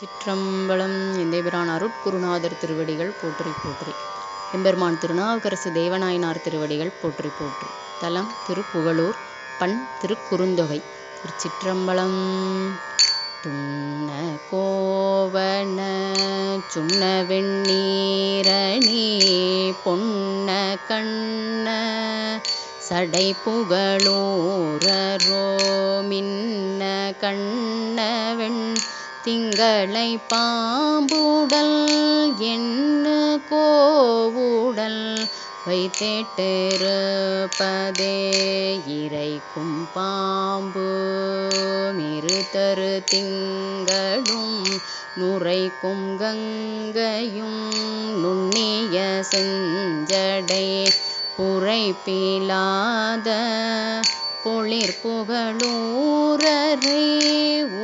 சிற்றம்பலம் எந்தேபிரான் அருட்குருநாதர் திருவடிகள் போற்றி போற்றி. எம்பெருமான் திருநாவுக்கரசு தேவநாயனார் திருவடிகள் போற்றி போற்றி. தலம் திருப்புகழூர் பண் திருக்குறுந்தொகை. திருச்சிற்றம்பலம் துண்ண கோவண சுண்ண வெண்ணீரணி பொன்ன கண்ண சடை புகழோரோ மின்ன கண்ணவெண் திங்களை பாம்புடல் எண்ணு கோவுடல் வைத்தேட்டிருப்பதே இறைக்கும் பாம்பு. மிருதரு திங்களும் நுரைக்கும் கங்கையும் நுண்ணிய செஞ்சடை புரைப்பிலாத பொளிர் புகழூரரே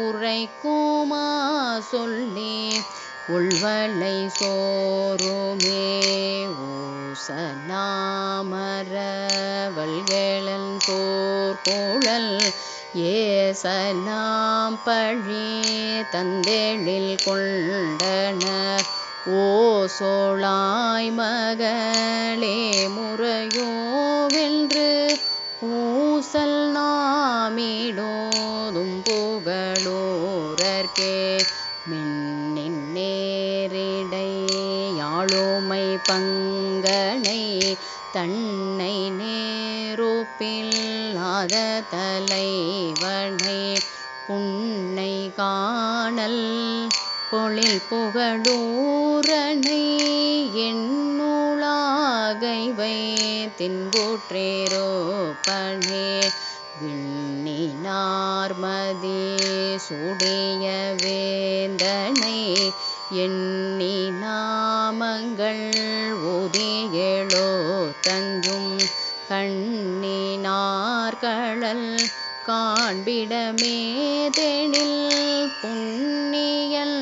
உரைக்குமா சொல்லே உள்வலை சோருமே ஊசலாமர வல்கேளன் ஏசலாம் பழி தந்தேழில் கொண்டனர். ஓ சோழாய் மகளே முறையோ வென்று பூசல் நாமிடோதும் புகழோரர்க்கே. மின்னின் நேரிடை யாழுமை பங்கனை தன்னை நேருப்பில்லாத தலைவனை புன்னை காணல் பொழில் புகழூரனை என் எண்ணூளாகை வைத்தின்பூற்றேரோப்பனே விண்ணினார்மதி சுடைய வேந்தனை எண்ணி நாமங்கள் உதியேளோ தஞ்சும் கண்ணினார்களல் காண்பிடமே தெனில் புண்ணியல்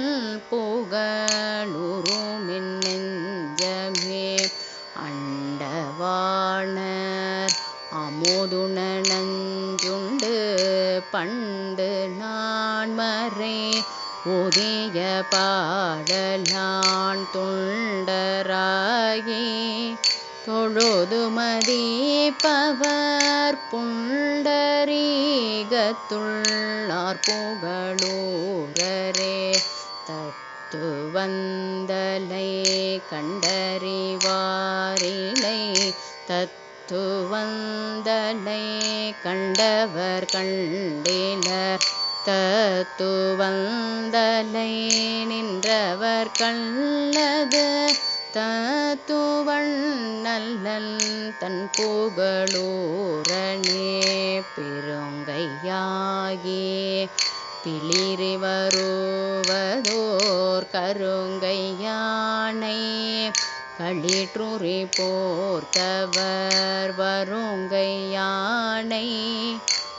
புகழுருமின் அண்டவாணர் அமுதுணஞ்சுண்டு பண்டு நான் மறை உதிய பாடலான் துண்டராகி. தொழுது மதிப்பவர் புண்டரீகத்துள்ளார் புகழூரரே. தத்துவன் கண்டறிவாரிலை தத்துவந்தனை கண்டவர் கண்டினர். தத்துவந்தலை நின்றவர் கள்ளது தத்துவன் நல்லல் தன் புகழூரனே பெருங்கையாகி பிளிரி வருவதோர் கருங்கை களிற்றுறி போர்த்தவர் வருங்கை யானை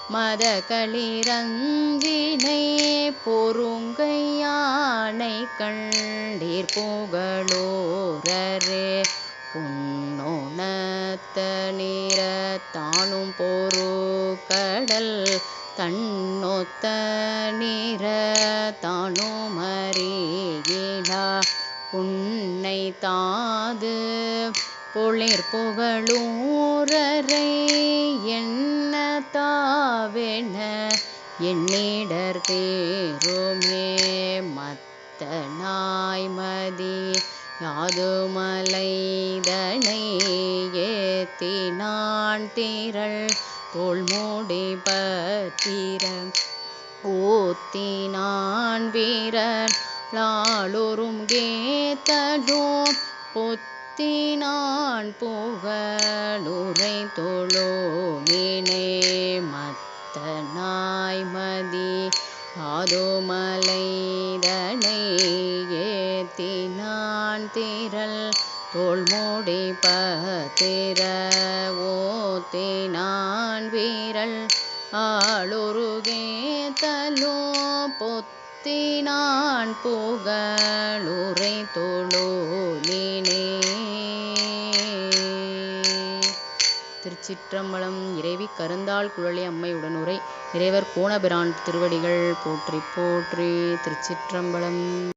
மத களிரங்கினை பொறுங்கை யானை கண்டீர் புகழோரே புன்னோணத்த நீர தானும் பொரு கடல் தன்னொத்த நீர தானும் அறி புன்னை தாது பொளிர் புகழூரரை என்ன தாவென எண்ணிடர் தேருமே மத்த நாய்மதி யாதுமலைதனை ஏத்தினான் திரள் தோல்மூடி பத்திரம். ஊத்தினான் வீரன் லாளொரும் கேத்தடோ பொத்தினான் புகழுரை தொழோமினே மத்த நாய்மதி ஆதோமலைதனை ஏத்தினான் திரள் தோல்மூடி பத்திர ஓத்தினான் வீரல் ஆளுருகே தலோ பொத்த பொத்தினான் புகழுரை தொழோலினே திருச்சிற்றம்பலம் இறைவி கருந்தாள் குழலி அம்மை உடனுரை இறைவர் கோணபிரான் திருவடிகள் போற்றி போற்றி திருச்சிற்றம்பலம்.